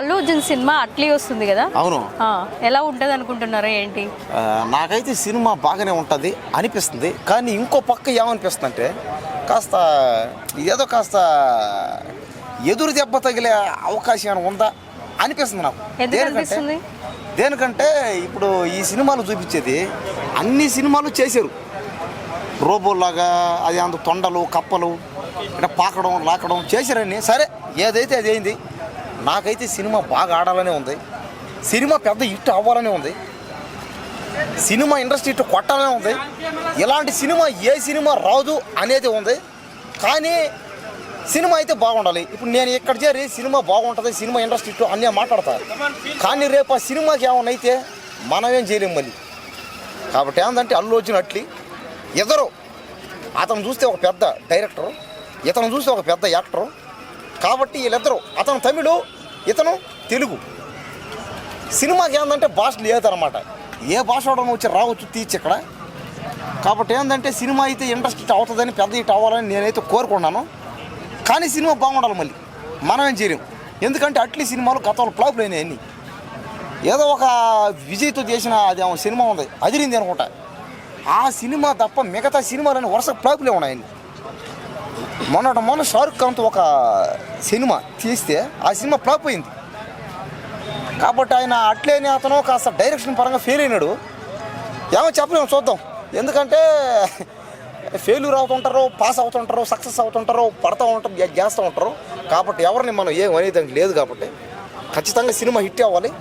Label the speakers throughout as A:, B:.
A: Allu Arjun cinema Atlee వస్తుంది కదా?
B: అవును.
A: ఎలా ఉంటుంది అనుకుంటున్నారా ఏంటి?
B: నాకైతే సినిమా బాగానే ఉంటుంది అనిపిస్తుంది కానీ ఇంకో పక్క ఏమనిపిస్తుంది అంటే కాస్త ఏదో కాస్త ఎదురు దెబ్బ తగిలే అవకాశం ఉందా అనిపిస్తుంది నాకు. దేనికంటే
A: అనిపిస్తుంది?
B: దేనికంటే ఇప్పుడు ఈ సినిమాలు చూపించేది అన్ని సినిమాలు చేశారు. రోబోలాగా అది అంత తొండలు కప్పలు ఇట్లా పాకడం లాకడం చేశారని. సరే ఏదైతే అది అయింది నాకైతే సినిమా బాగా ఆడాలనే ఉంది. సినిమా పెద్ద హిట్ అవ్వాలనే ఉంది. సినిమా ఇండస్ట్రీ ఇటు కొట్టాలనే ఉంది. ఇలాంటి సినిమా ఏ సినిమా రాదు అనేది ఉంది. కానీ సినిమా అయితే బాగుండాలి. ఇప్పుడు నేను ఇక్కడ చేరి సినిమా బాగుంటుంది సినిమా ఇండస్ట్రీ ఇటు అన్నీ మాట్లాడతారు కానీ రేపు ఆ సినిమాకి ఏమైనా అయితే మనమేం చేయలేం మళ్ళీ. కాబట్టి ఏంటంటే అల్లు వచ్చినట్లు ఇద్దరు. అతను చూస్తే ఒక పెద్ద డైరెక్టరు. ఇతను చూస్తే ఒక పెద్ద యాక్టరు. కాబట్టి వీళ్ళిద్దరూ అతను తమిళు ఇతను తెలుగు. సినిమాకి ఏంటంటే భాష లేదనమాట ఏ భాష వాడని వచ్చి రావచ్చు తీర్చి ఇక్కడ. కాబట్టి ఏంటంటే సినిమా అయితే ఇంట్రెస్ట్ అవుతుందని పెద్ద ఇటు అవ్వాలని నేనైతే కోరుకున్నాను కానీ సినిమా బాగుండాలి మళ్ళీ. మనమేం చేయలేము ఎందుకంటే అట్లీ సినిమాలు గతంలో ఫ్లాప్లు అయినాయి అన్నీ. ఏదో ఒక విజయ్తో చేసిన అది సినిమా ఉంది అదిరింది అనుకుంటా. ఆ సినిమా తప్ప మిగతా సినిమాలని వరుస ఫ్లాపులే ఉన్నాయండి మొన్నట మొన్న షారుఖ్ ఖాన్తో ఒక సినిమా తీస్తే ఆ సినిమా ఫ్లాప్ అయింది. కాబట్టి ఆయన అట్లేని అతను కాస్త డైరెక్షన్ పరంగా ఫెయిల్ అయినాడు. ఏమో చెప్పలేము చూద్దాం. ఎందుకంటే ఫెయిల్యూర్ అవుతుంటారు పాస్ అవుతుంటారు సక్సెస్ అవుతుంటారు పడతా ఉంటారు చేస్తూ ఉంటారు. కాబట్టి ఎవరిని మనం ఏం అనేది లేదు కాబట్టి ఖచ్చితంగా సినిమా హిట్ అవ్వాలి.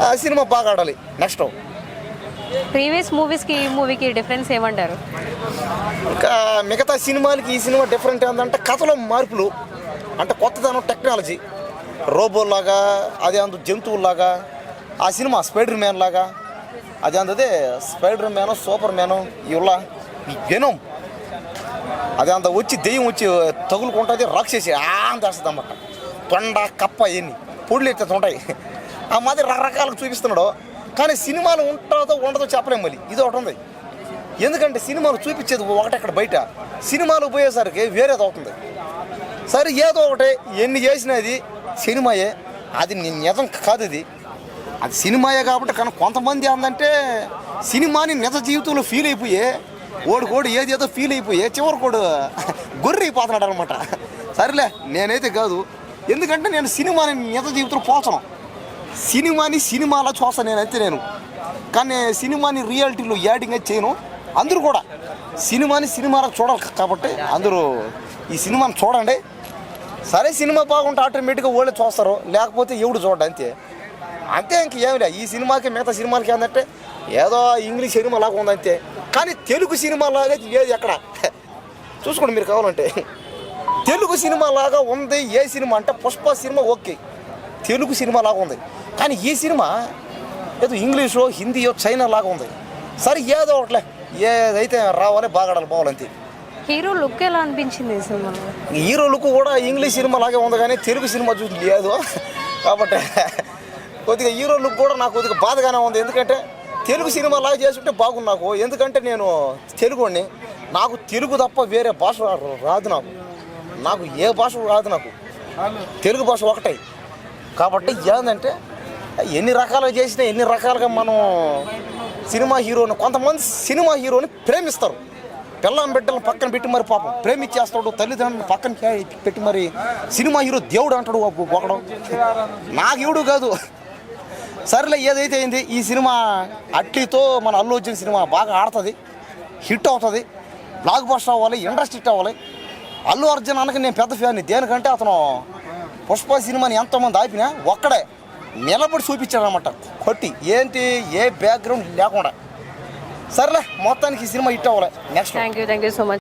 B: ఆ సినిమా బాగా ఆడాలి. నెక్స్ట్
A: ప్రీవియస్ మూవీస్కి ఈ మూవీకి డిఫరెన్స్ ఏమంటారు?
B: ఇంకా మిగతా సినిమాలకి ఈ సినిమా డిఫరెంట్ ఏంటంటే కథలో మార్పులు. అంటే కొత్తదనం టెక్నాలజీ రోబోలాగా అదే అందు జంతువులాగా ఆ సినిమా స్పైడర్ మ్యాన్ లాగా అదే అందదే స్పైడర్ మ్యాను సూపర్ మ్యాను ఇవల్ల ఈ అదే అంత వచ్చి దెయ్యం వచ్చి తగులుకుంటుంది రాక్షసి అంత వేస్తుంది అన్నమాట తొండ కప్ప ఇవన్నీ పొడులు ఎత్తే ఉంటాయి. ఆ మాదిరి రకరకాలుగా చూపిస్తున్నాడు. కానీ సినిమాలు ఉంటుందో ఉండదో చెప్పలేం మళ్ళీ. ఇది ఒకటి ఉంది. ఎందుకంటే సినిమాలు చూపించేది ఒకటి అక్కడ బయట. సినిమాలు పోయేసరికి వేరేది అవుతుంది. సరే ఏదో ఒకటి ఎన్ని చేసినది సినిమాయే. అది నిజం కాదు ఇది. అది సినిమాయే కాబట్టి కానీ కొంతమంది ఏంటంటే సినిమాని నిజ జీవితంలో ఫీల్ అయిపోయి. ఓడి కోడు ఏది ఏదో ఫీల్ అయిపోయి. చివరి కోడు గొర్రె అయిపోతున్నాడు అనమాట సరేలే నేనైతే కాదు. ఎందుకంటే నేను సినిమాని నిజ జీవితంలో పోల్చను. సినిమాని సినిమాలో చూస్తాను నేనైతే నేను. కానీ సినిమాని రియాలిటీలో యాడింగ్ అయితే చేయను. అందరూ కూడా సినిమాని సినిమాలో చూడాలి కాబట్టి అందరూ ఈ సినిమాని చూడండి. సరే సినిమా బాగుంటే ఆటోమేటిక్గా వాళ్ళే చూస్తారు. లేకపోతే ఎవడు చూడండి అంతే. అంతే ఇంక ఏమిలే ఈ సినిమాకి మిగతా సినిమాలకి ఏంటంటే ఏదో ఇంగ్లీష్ సినిమా లాగా ఉంది అంతే. కానీ తెలుగు సినిమా లాగా లేదు ఎక్కడ? చూసుకోండి మీరు కావాలంటే. తెలుగు సినిమా లాగా ఉంది ఏ సినిమా అంటే Pushpa cinema okay. Telugu cinema లాగా ఉంది. కానీ ఈ సినిమా ఏదో ఇంగ్లీషో హిందీయో చైనా లాగా ఉంది. సరే ఏదో ఒకట్లే. ఏదైతే రావాలి బాగాడాలి పోవాలి అంతే
A: హీరో లుక్ ఎలా అనిపించింది ఈ సినిమాలో?
B: హీరోలకు కూడా ఇంగ్లీష్ సినిమా లాగే ఉంది కానీ తెలుగు సినిమా చూసి లేదు. కాబట్టి కొద్దిగా హీరో లుక్ కూడా నాకు కొద్దిగా బాధగానే ఉంది. ఎందుకంటే తెలుగు సినిమా లాగా చేసుకుంటే బాగుంది నాకు. ఎందుకంటే నేను తెలుగుని నాకు తెలుగు తప్ప వేరే భాష రాదు నాకు. నాకు ఏ భాష రాదు నాకు. తెలుగు భాష ఒకటే. కాబట్టి ఏంటంటే ఎన్ని రకాలుగా చేసినా ఎన్ని రకాలుగా మనం సినిమా హీరోని కొంతమంది సినిమా హీరోని ప్రేమిస్తారు. పిల్లని బిడ్డలను పక్కన పెట్టి మరి పాపం ప్రేమిచ్చేస్తాడు తల్లిదండ్రులను పక్కన పెట్టి మరి సినిమా హీరో దేవుడు అంటాడు ఒకడు. నాకు ఎవడు కాదు. సరేలే ఏదైతే అయింది ఈ సినిమా అట్లీతో మన అల్లు అర్జున్ సినిమా బాగా ఆడుతుంది హిట్ అవుతుంది. బ్లాక్ బస్టర్ అవ్వాలి ఇండస్ట్రీ హిట్ అవ్వాలి. అల్లు అర్జున్ అనక నేను పెద్ద ఫ్యాన్ దేనికంటే అతను పుష్ప సినిమాని ఎంతోమంది ఆపినా ఒక్కడే. నిలబడి చూపించారనమాట అనమాట కొట్టి ఏంటి? ఏ బ్యాక్గ్రౌండ్ లేకుండా. సర్లే మొత్తానికి ఈ సినిమా హిట్ అవ్వాలి. Next
A: thank you thank you so much